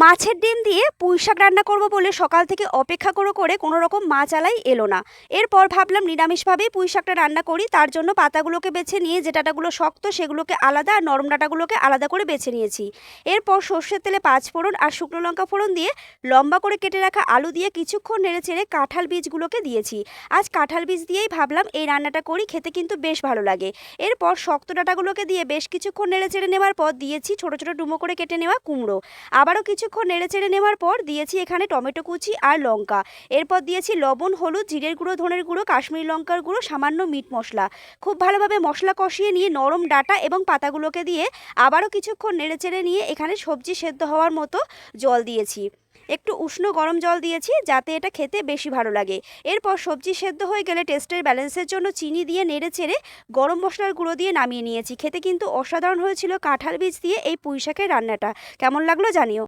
মাছের ডিম দিয়ে পুঁই শাক রান্না করব বলে সকাল থেকে অপেক্ষা করে করে কোনো রকম মাছ আলাই এলো না। এরপর ভাবলাম নিরামিষভাবেই পুঁই শাকটা রান্না করি, তার জন্য পাতাগুলোকে বেছে নিয়ে যে ডাটাগুলো শক্ত সেগুলোকে আলাদা আর নরম ডাটাগুলোকে আলাদা করে বেছে নিয়েছি। এরপর সর্ষের তেলে পাঁচ ফোড়ন আর শুকনো লঙ্কা ফোড়ন দিয়ে লম্বা করে কেটে রাখা আলু দিয়ে কিছুক্ষণ নেড়ে চেড়ে কাঁঠাল বীজগুলোকে দিয়েছি। আজ কাঁঠাল বীজ দিয়েই ভাবলাম এই রান্নাটা করি, খেতে কিন্তু বেশ ভালো লাগে। এরপর শক্ত ডাটাগুলোকে দিয়ে বেশ কিছুক্ষণ নেড়ে চেড়ে নেওয়ার পর দিয়েছি ছোটো ছোটো ডুমো করে কেটে নেওয়া কুমড়ো। আবারও কিছুক্ষণ নেড়ে চেড়ে নেওয়ার পর দিয়েছি এখানে টমেটো কুচি আর লঙ্কা। এরপর দিয়েছি লবণ, হলুদ, জিরের গুঁড়ো, ধনের গুঁড়ো, কাশ্মীরি লঙ্কার গুঁড়ো, সামান্য মিট মশলা। খুব ভালোভাবে মশলা কষিয়ে নিয়ে নরম ডাটা এবং পাতাগুলোকে দিয়ে আবারও কিছুক্ষণ নেড়ে চেড়ে নিয়ে এখানে সবজি সেদ্ধ হওয়ার মতো জল দিয়েছি। একটু উষ্ণ গরম জল দিয়েছি যাতে এটা খেতে বেশি ভালো লাগে। এরপর সবজি সেদ্ধ হয়ে গেলে টেস্টের ব্যালেন্সের জন্য চিনি দিয়ে নেড়ে চেড়ে গরম মশলার গুঁড়ো দিয়ে নামিয়ে নিয়েছি। খেতে কিন্তু অসাধারণ হয়েছিল কাঁঠাল বীজ দিয়ে এই পুঁই শাকের রান্নাটা। কেমন লাগল জানিও।